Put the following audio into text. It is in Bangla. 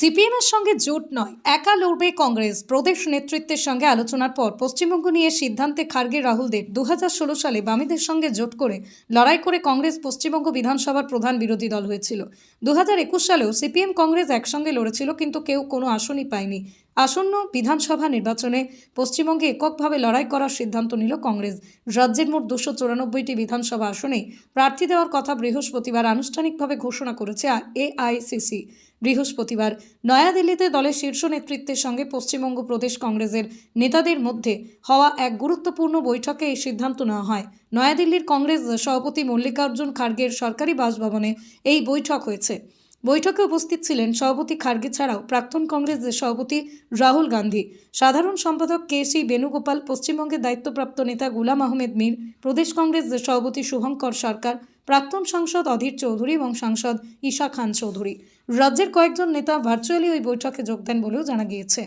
সিপিএম এর সঙ্গে জোট নয়, একা লড়বে কংগ্রেস। প্রদেশ নেতৃত্বের সঙ্গে আলোচনার পর পশ্চিমবঙ্গ নিয়ে সিদ্ধান্তে খার্গে রাহুলদের দু হাজার ষোলো সালে বামীদের সঙ্গে জোট করে লড়াই করে কংগ্রেস পশ্চিমবঙ্গ বিধানসভার প্রধান বিরোধী দল হয়েছিল। দু হাজার একুশ সালেও সিপিএম কংগ্রেস একসঙ্গে লড়েছিল, কিন্তু কেউ কোনো আসনই পায়নি। আসন্ন বিধানসভা নির্বাচনে পশ্চিমবঙ্গে এককভাবে লড়াই করার সিদ্ধান্ত নিল কংগ্রেস। রাজ্যের মোট দুশো চুরানব্বইটি বিধানসভা আসনে প্রার্থী দেওয়ার কথা বৃহস্পতিবার আনুষ্ঠানিকভাবে ঘোষণা করেছে এআইসিসি বৃহস্পতিবার নয়াদিল্লিতে দলের শীর্ষ নেতৃত্বের সঙ্গে পশ্চিমবঙ্গ প্রদেশ কংগ্রেসের নেতাদের মধ্যে হওয়া এক গুরুত্বপূর্ণ বৈঠকে এই সিদ্ধান্ত নেওয়া হয়। নয়াদিল্লির কংগ্রেস সভাপতি মল্লিকার্জুন খার্গের সরকারি বাসভবনে এই বৈঠক হয়েছে। বৈঠকে উপস্থিত ছিলেন সভাপতি খার্গে ছাড়াও প্রাক্তন কংগ্রেসের সভাপতি রাহুল গান্ধী। সাধারণ সম্পাদক কে সি বেণুগোপাল, পশ্চিমবঙ্গের দায়িত্বপ্রাপ্ত নেতা গুলাম আহমেদ মীর, প্রদেশ কংগ্রেসের সভাপতি শুভঙ্কর সরকার, প্রাক্তন সাংসদ অধীর চৌধুরী এবং সাংসদ ঈশা খান চৌধুরী। রাজ্যের কয়েকজন নেতা ভার্চুয়ালি ওই বৈঠকে যোগ দেন বলেও জানা গিয়েছে।